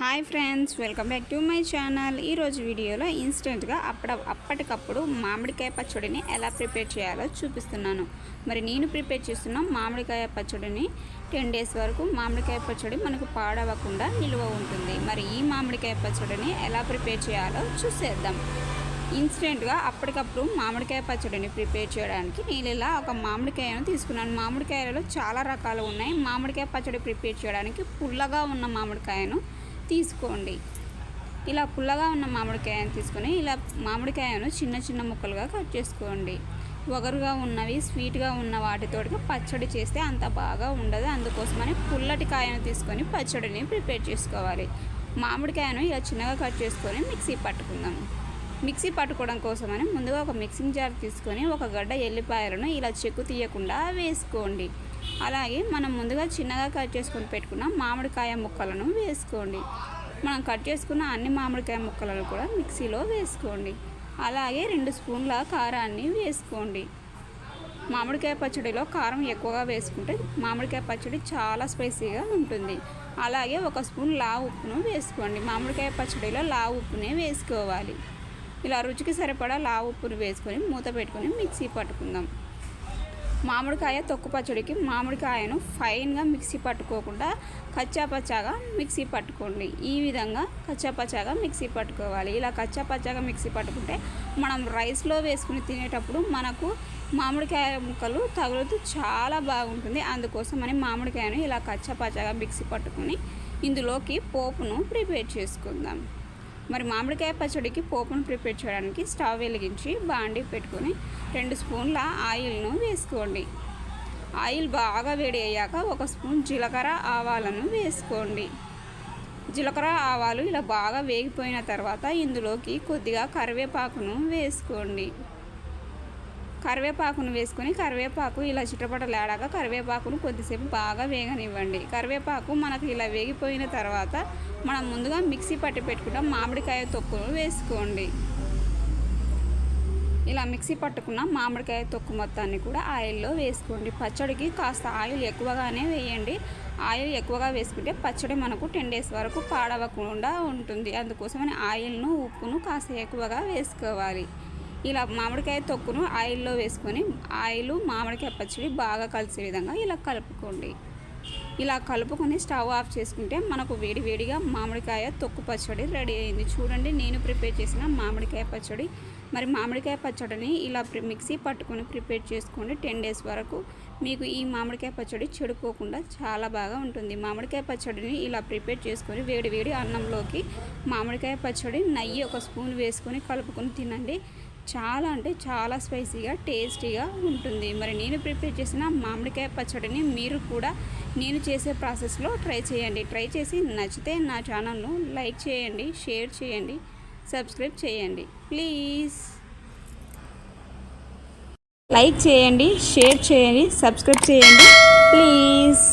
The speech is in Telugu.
Hi friends welcome back to my channel. ఈరోజు వీడియోలో ఇన్స్టెంట్గా అప్పుడ అప్పటికప్పుడు మామిడికాయ పచ్చడిని ఎలా ప్రిపేర్ చేయాలో చూపిస్తున్నాను. మరి నేను ప్రిపేర్ చేస్తున్న మామిడికాయ పచ్చడిని టెన్ డేస్ వరకు మామిడికాయ పచ్చడి మనకు పాడవకుండా నిల్వ ఉంటుంది. మరి ఈ మామిడికాయ పచ్చడిని ఎలా ప్రిపేర్ చేయాలో చూసేద్దాం. ఇన్స్టెంట్గా అప్పటికప్పుడు మామిడికాయ పచ్చడిని ప్రిపేర్ చేయడానికి నేను ఇలా ఒక మామిడికాయను తీసుకున్నాను. మామిడికాయలలో చాలా రకాలు ఉన్నాయి. మామిడికాయ పచ్చడి ప్రిపేర్ చేయడానికి పుల్లగా ఉన్న మామిడికాయను తీసుకోండి. ఇలా పుల్లగా ఉన్న మామిడికాయను తీసుకొని ఇలా మామిడికాయను చిన్న చిన్న ముక్కలుగా కట్ చేసుకోండి. వగరుగా ఉన్నవి స్వీట్గా ఉన్న వాటితోటికి పచ్చడి చేస్తే అంత బాగా ఉండదు. అందుకోసమని పుల్లటి కాయను తీసుకొని పచ్చడిని ప్రిపేర్ చేసుకోవాలి. మామిడికాయను ఇలా చిన్నగా కట్ చేసుకొని మిక్సీ పట్టుకుందాం. మిక్సీ పట్టుకోవడం కోసమని ముందుగా ఒక మిక్సింగ్ జార్ తీసుకొని ఒక గడ్డ ఎల్లిపాయలను ఇలా చెక్కు తీయకుండా వేసుకోండి. అలాగే మనం ముందుగా చిన్నగా కట్ చేసుకొని పెట్టుకున్న మామిడికాయ ముక్కలను వేసుకోండి. మనం కట్ చేసుకున్న అన్ని మామిడికాయ ముక్కలను కూడా మిక్సీలో వేసుకోండి. అలాగే రెండు స్పూన్ల కారాన్ని వేసుకోండి. మామిడికాయ పచ్చడిలో కారం ఎక్కువగా వేసుకుంటే మామిడికాయ పచ్చడి చాలా స్పైసీగా ఉంటుంది. అలాగే ఒక స్పూన్ లావు ఉప్పును వేసుకోండి. మామిడికాయ పచ్చడిలో లావు ఉప్పునే వేసుకోవాలి. ఇలా రుచికి సరిపడా లావు ఉప్పును వేసుకొని మూత పెట్టుకొని మిక్సీ పట్టుకుందాం. మామిడికాయ తొక్కు పచ్చడికి మామిడికాయను ఫైన్గా మిక్సీ పట్టుకోకుండా కచ్చాపచ్చాగా మిక్సీ పట్టుకోండి. ఈ విధంగా కచ్చాపచ్చాగా మిక్సీ పట్టుకోవాలి. ఇలా కచ్చాపచ్చాగా మిక్సీ పట్టుకుంటే మనం రైస్లో వేసుకుని తినేటప్పుడు మనకు మామిడికాయ ముక్కలు తగులుతూ చాలా బాగుంటుంది. అందుకోసమని మామిడికాయను ఇలా కచ్చాపచ్చాగా మిక్సీ పట్టుకొని ఇందులోకి పోపును ప్రిపేర్ చేసుకుందాం. మరి మామిడికాయ పచ్చడికి పోపును ప్రిపేర్ చేయడానికి స్టవ్ వెలిగించి బాండి పెట్టుకొని రెండు స్పూన్ల ఆయిల్ను వేసుకోండి. ఆయిల్ బాగా వేడి అయ్యాక ఒక స్పూన్ జీలకర్ర ఆవాలను వేసుకోండి. జీలకర్ర ఆవాలు ఇలా బాగా వేగిపోయిన తర్వాత ఇందులోకి కొద్దిగా కరివేపాకును వేసుకోండి. కరివేపాకును వేసుకొని కరివేపాకు ఇలా చిట్టపటలాడాక కరివేపాకును కొద్దిసేపు బాగా వేగనివ్వండి. కరివేపాకు మనకు ఇలా వేగిపోయిన తర్వాత మనం ముందుగా మిక్సీ పట్టి పెట్టుకున్న మామిడికాయ తొక్కును వేసుకోండి. ఇలా మిక్సీ పట్టుకున్న మామిడికాయ తొక్కు మొత్తాన్ని కూడా ఆయిల్లో వేసుకోండి. పచ్చడికి కాస్త ఆయిల్ ఎక్కువగానే వేయండి. ఆయిల్ ఎక్కువగా వేసుకుంటే పచ్చడి మనకు టెన్ డేస్ వరకు పాడవకుండా ఉంటుంది. అందుకోసమని ఆయిల్ను ఉప్పును కాస్త ఎక్కువగా వేసుకోవాలి. ఇలా మామిడికాయ తొక్కును ఆయిల్లో వేసుకొని ఆయిల్ మామిడికాయ పచ్చడి బాగా కలిసే విధంగా ఇలా కలుపుకోండి. ఇలా కలుపుకొని స్టవ్ ఆఫ్ చేసుకుంటే మనకు వేడివేడిగా మామిడికాయ తొక్కు పచ్చడి రెడీ అయింది. చూడండి నేను ప్రిపేర్ చేసిన మామిడికాయ పచ్చడి. మరి మామిడికాయ పచ్చడిని ఇలా మిక్సీ పట్టుకొని ప్రిపేర్ చేసుకోండి. టెన్ డేస్ వరకు మీకు ఈ మామిడికాయ పచ్చడి చెడిపోకుండా చాలా బాగా ఉంటుంది. మామిడికాయ పచ్చడిని ఇలా ప్రిపేర్ చేసుకొని వేడి వేడి అన్నంలోకి మామిడికాయ పచ్చడి నెయ్యి ఒక స్పూన్ వేసుకొని కలుపుకొని తినండి. చాలా అంటే చాలా స్పైసీగా టేస్టీగా ఉంటుంది. మరి నేను ప్రిపేర్ చేసిన మామిడికాయ పచ్చడిని మీరు కూడా నేను చేసే ప్రాసెస్లో ట్రై చేయండి. ట్రై చేసి నచ్చితే నా ఛానల్ను లైక్ చేయండి షేర్ చేయండి సబ్స్క్రైబ్ చేయండి. ప్లీజ్! లైక్ చేయండి షేర్ చేయండి సబ్స్క్రైబ్ చేయండి. ప్లీజ్!